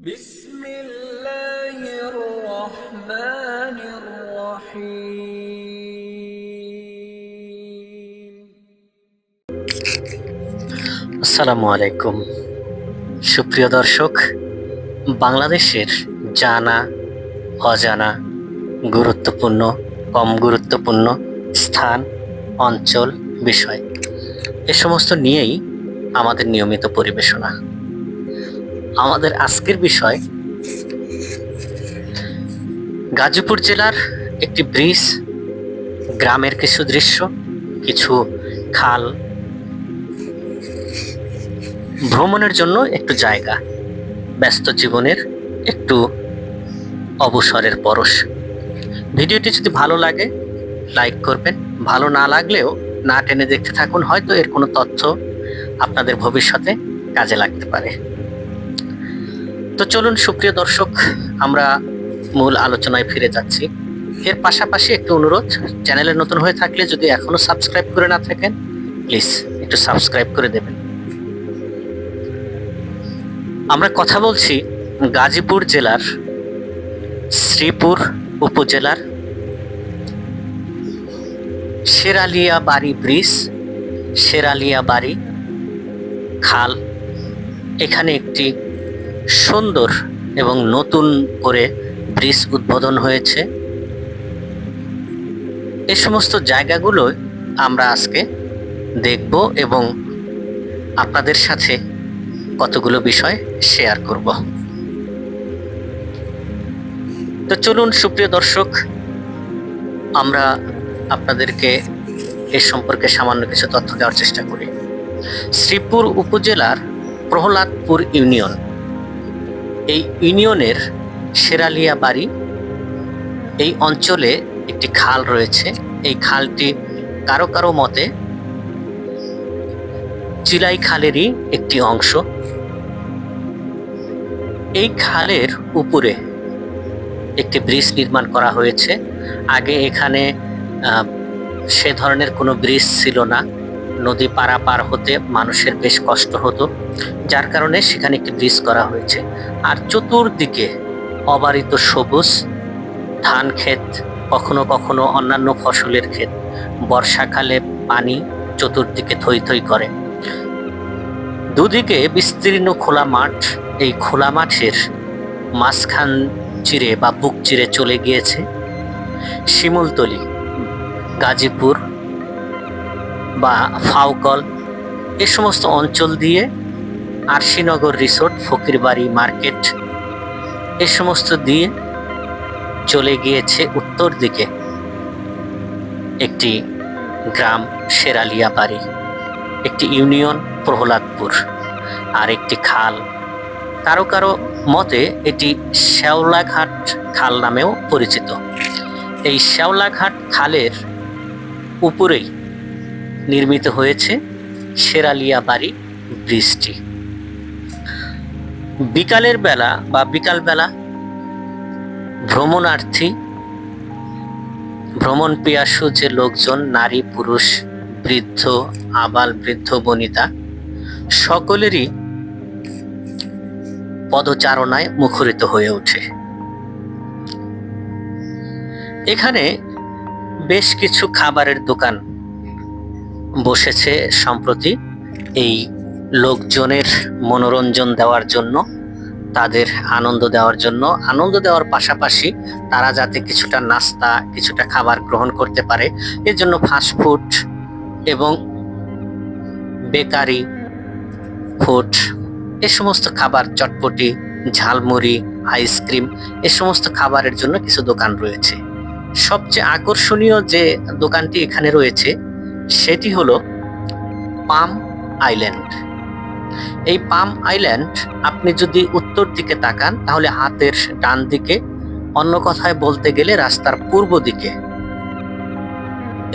بسم الله الرحمن الرحيم আসসালামু আলাইকুম সুপ্রিয় দর্শক বাংলাদেশের জানা অজানা গুরুত্বপূর্ণ কম গুরুত্বপূর্ণ স্থান অঞ্চল বিষয় এ সমস্ত নিয়েই আমাদের নিয়মিত পরিবেশনা আমাদের আজকের বিষয় গাজীপুর জেলার একটি ব্রিজ, গ্রামের কিছু দৃশ্য, কিছু খাল। ভ্রমণের জন্য একটু জায়গা, ব্যস্ত জীবনের একটু অবসরের পরশ। ভিডিওটি যদি ভালো লাগে, লাইক করবেন। ভালো না লাগলেও না টেনে দেখতে থাকুন, হয়তো এর কোনো তথ্য আপনাদের ভবিষ্যতে কাজে লাগতে পারে। তো চলুন, সুপ্রিয় দর্শক, আমরা মূল আলোচনায় ফিরে যাচ্ছি। এর পাশাপাশি একটু অনুরোধ, চ্যানেলে নতুন হয়ে থাকলে যদি এখনও সাবস্ক্রাইব করে না থাকেন, প্লিজ একটু সাবস্ক্রাইব করে দেবেন। আমরা কথা বলছি গাজীপুর জেলার শ্রীপুর উপজেলার শেরালিয়া বাড়ি ব্রিজ শেরালিয়া বাড়ি খাল। এখানে একটি সুন্দর এবং নতুন করে ব্রিজ উদ্বোধন হয়েছে। এ সমস্ত জায়গাগুলো আমরা আজকে দেখব এবং আপনাদের সাথে কতগুলো বিষয় শেয়ার করব। তো চলুন, সুপ্রিয় দর্শক, আমরা আপনাদেরকে এ সম্পর্কে সামান্য কিছু তথ্য দেওয়ার চেষ্টা করি। শ্রীপুর উপজেলার প্রহ্লাদপুর ইউনিয়ন। এই ইউনিয়নের শেরালিয়া বাড়ি। এই অঞ্চলে একটি খাল রয়েছে। এই খালটি কারও কারও মতে চিলাই খালেরই একটি অংশ। এই খালের উপরে একটি ব্রিজ নির্মাণ করা হয়েছে। আগে এখানে সে ধরনের কোনো ব্রিজ ছিল না। নদী পারাপার হতে মানুষের বেশ কষ্ট হতো, যার কারণে সেখানে একটি ব্রিজ করা হয়েছে। আর চতুর্দিকে অবারিত সবুজ, ধান ক্ষেত, কখনো কখনো অন্যান্য ফসলের ক্ষেত। বর্ষাকালে পানি চতুর্দিকে থই থই করে। দুদিকে বিস্তীর্ণ খোলা মাঠ, এই খোলা মাঠের মাঝখান চিরে বা বুক চিরে চলে গিয়েছে শিমুলতলি, গাজীপুর বা ফাউকল, এ সমস্ত অঞ্চল দিয়ে আরশিনগর রিসোর্ট, ফকিরবাড়ি মার্কেট, এ সমস্ত দিয়ে চলে গিয়েছে উত্তর দিকে একটি গ্রাম শেরালিয়া বাড়ি, একটি ইউনিয়ন প্রহ্লাদপুর, আর একটি খাল। কারও কারও মতে এটি শ্যাওলাঘাট খাল নামেও পরিচিত। এই শ্যাওলাঘাট খালের উপরেই নির্মিত হয়েছে সেরালিয়া বাড়ি ব্রিজটি বিকালের বেলা বা বিকালবেলা ভ্রমণার্থী, ভ্রমণ পিয়াসু যে লোকজন, নারী, পুরুষ, বৃদ্ধ, আবাল বৃদ্ধ, বনিতা, সকলেরই পদচারণায় মুখরিত হয়ে ওঠে। এখানে বেশ কিছু খাবারের দোকান বসেছে সম্প্রতি এই লোকজনের মনোরঞ্জন দেওয়ার জন্য, তাদের আনন্দ দেওয়ার জন্য। আনন্দ দেওয়ার পাশাপাশি তারা যাতে কিছুটা নাস্তা, কিছুটা খাবার গ্রহণ করতে পারে। এর জন্য ফাস্টফুড এবং বেকারি ফুড এ সমস্ত খাবার, চটপটি, ঝালমুড়ি আইসক্রিম এ সমস্ত খাবারের জন্য কিছু দোকান রয়েছে। সবচেয়ে আকর্ষণীয় যে দোকানটি এখানে রয়েছে সেটি হলো পাম আইল্যান্ড। এই পাম আইল্যান্ড, আপনি যদি উত্তর দিকে তাকান, তাহলে হাতের ডান দিকে, অন্য কথায় বলতে গেলে রাস্তার পূর্ব দিকে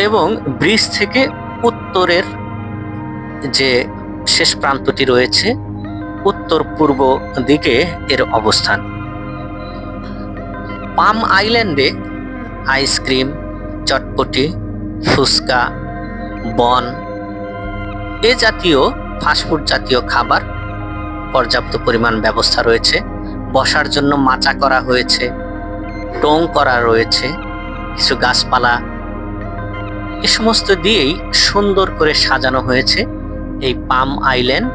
এবং ব্রিজ থেকে উত্তরের যে শেষ প্রান্তটি রয়েছে, উত্তর পূর্ব দিকে এর অবস্থান। পাম আইল্যান্ডে আইসক্রিম, চটপটি, ফুচকা বন। এ জাতীয় ফাস্টফুড জাতীয় খাবার। পর্যাপ্ত পরিমাণ ব্যবস্থা রয়েছে। বসার জন্য মাচা করা হয়েছে। টোং করা রয়েছে। কিছু গাছপালা। এ সমস্ত দিয়েই সুন্দর করে সাজানো হয়েছে এই পাম আইল্যান্ড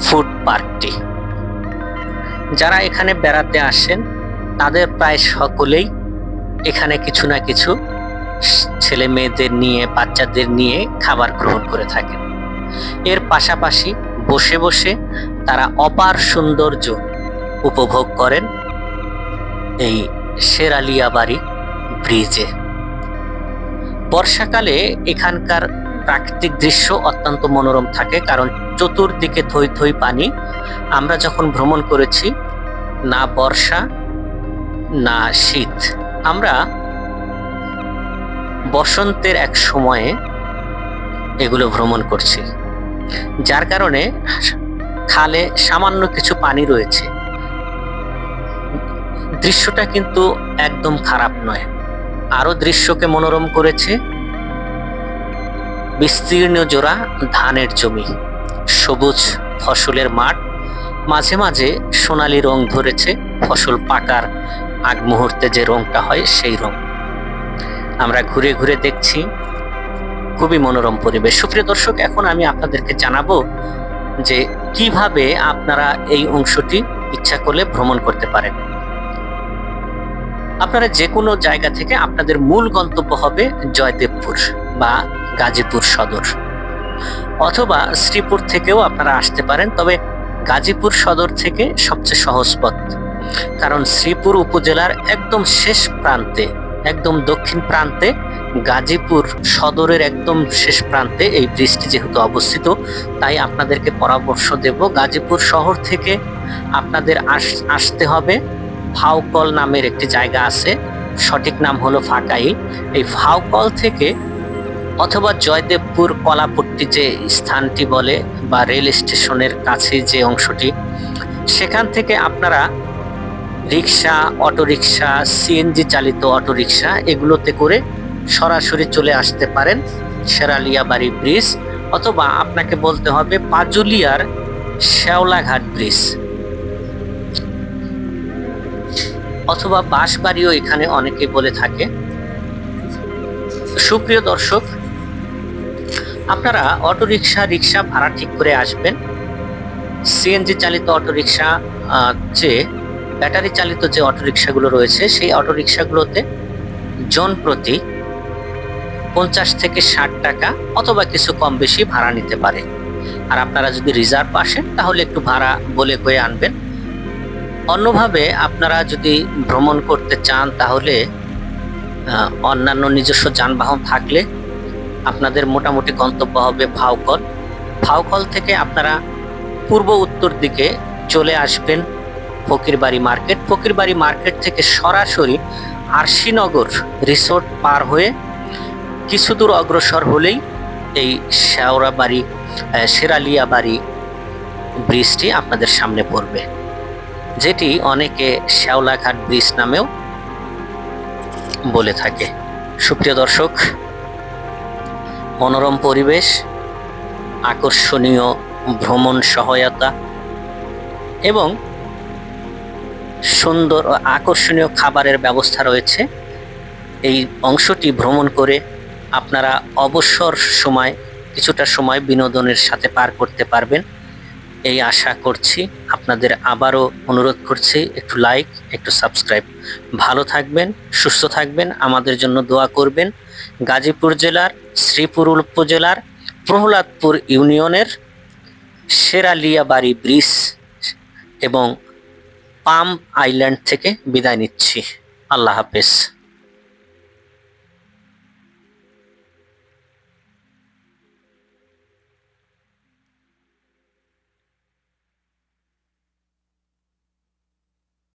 ফুড পার্কটি। যারা এখানে বেড়াতে আসেন, তাদের প্রায় সকলেই এখানে কিছু না কিছু ছেলে মেয়েদের নিয়ে, বাচ্চাদের নিয়ে খাবার গ্রহণ করে থাকেন। এর পাশাপাশি বসে বসে তারা অপার সৌন্দর্য উপভোগ করেন এই শেরালিয়াবাড়ি ব্রিজে। বর্ষাকালে এখানকার প্রাকৃতিক দৃশ্য অত্যন্ত মনোরম থাকে, কারণ চতুর্দিকে থই থই পানি। আমরা যখন ভ্রমণ করেছি, না বর্ষা, না শীত। আমরা বসন্তের এক সময়ে এগুলো ভ্রমণ করছি। যার কারণে খালে সামান্য কিছু পানি রয়েছে। দৃশ্যটা কিন্তু একদম খারাপ নয়। আরও দৃশ্যকে মনোরম করেছে বিস্তীর্ণ জোড়া ধানের জমি। সবুজ ফসলের মাঠ, মাঝে মাঝে সোনালি রং ধরেছে। ফসল পাকার আগ মুহূর্তে যে রংটা হয় সেই রং। আমরা ঘুরে ঘুরে দেখছি। খুবই মনোরম পরিবেশ। সুপ্রিয় দর্শক, এখন আমি আপনাদেরকে জানাব যে কীভাবে আপনারা এই অংশটি ইচ্ছা করলে ভ্রমণ করতে পারেন। আপনারা যে কোনো জায়গা থেকে আপনাদের মূল গন্তব্য হবে জয়দেবপুর বা গাজীপুর সদর। অথবা শ্রীপুর থেকেও আপনারা আসতে পারেন, তবে গাজীপুর সদর থেকে সবচেয়ে সহজ পথ। কারণ শ্রীপুর উপজেলার একদম শেষ প্রান্তে একদম দক্ষিণ প্রান্তে, গাজীপুর সদরের একদম শেষ প্রান্তে এই ব্রিজটি যেহেতু অবস্থিত, তাই আপনাদেরকে পরামর্শ দেব গাজীপুর শহর থেকে আপনাদের আস- আসতে হবে। ফাউকল নামের একটি জায়গা আছে, সঠিক নাম হলো ফাঁকাই এই ফাউকল থেকে অথবা জয়দেবপুর কলাপট্টি যে স্থানটি বলে বা রেল স্টেশনের কাছে যে অংশটি, সেখান থেকে আপনারা রিক্সা অটোরিকশা সিএনজি চালিত অটোরিকশা এগুলোতে করে সরাসরি চলে আসতে পারেন শেরালিয়াবাড়ি ব্রিজ অথবা আপনাকে বলতে হবে পাজুলিয়ার শেওলাঘাট ব্রিজ। অথবা বাঁশবাড়িও এখানে অনেকে বলে থাকে। সুপ্রিয় দর্শক আপনারা অটোরিকশা রিক্সা ভাড়া ঠিক করে আসবেন। সিএনজি চালিত অটোরিকশা আহ, যে ব্যাটারি চালিত যে অটোরিকশাগুলো রয়েছে, সেই অটোরিকশাগুলোতে জন প্রতি পঞ্চাশ থেকে ষাট টাকা অথবা কিছু কম বেশি ভাড়া নিতে পারে। আর আপনারা যদি রিজার্ভ আসেন, তাহলে একটু ভাড়া বলে কয়ে আনবেন। অন্যভাবে আপনারা যদি ভ্রমণ করতে চান, তাহলে অন্যান্য নিজস্ব যানবাহন থাকলে আপনাদের মোটামুটি গন্তব্য হবে ফাউকল ফাউকল থেকে আপনারা পূর্ব উত্তর দিকে চলে আসবেন। ফকিরবাড়ি মার্কেট। ফকিরবাড়ি মার্কেট থেকে সরাসরি আরশিনগর রিসোর্ট পার হয়ে কিছু দূর অগ্রসর হলেই এই শেওড়াবাড়ি আহ, শেরালিয়াবাড়ি ব্রিজটি আপনাদের সামনে পড়বে যেটি অনেকে শ্যাওলাঘাট ব্রিজ নামেও বলে থাকে। সুপ্রিয় দর্শক মনোরম পরিবেশ আকর্ষণীয় ভ্রমণ সহায়তা এবং সুন্দর ও আকর্ষণীয় খাবারের ব্যবস্থা রয়েছে। এই অংশটি ভ্রমণ করে আপনারা অবসর সময়, কিছুটা সময় বিনোদনের সাথে পার করতে পারবেন। এই আশা করছি আপনাদের আবারও অনুরোধ করছি, একটু লাইক একটু সাবস্ক্রাইব ভালো থাকবেন, সুস্থ থাকবেন, আমাদের জন্য দোয়া করবেন। গাজীপুর জেলার, শ্রীপুর উপজেলার, প্রহ্লাদপুর ইউনিয়নের, শেরালিয়াবাড়ি ব্রিজ এবং পাম আইল্যান্ড থেকে বিদায় নিচ্ছি। আল্লাহ হাফেজ।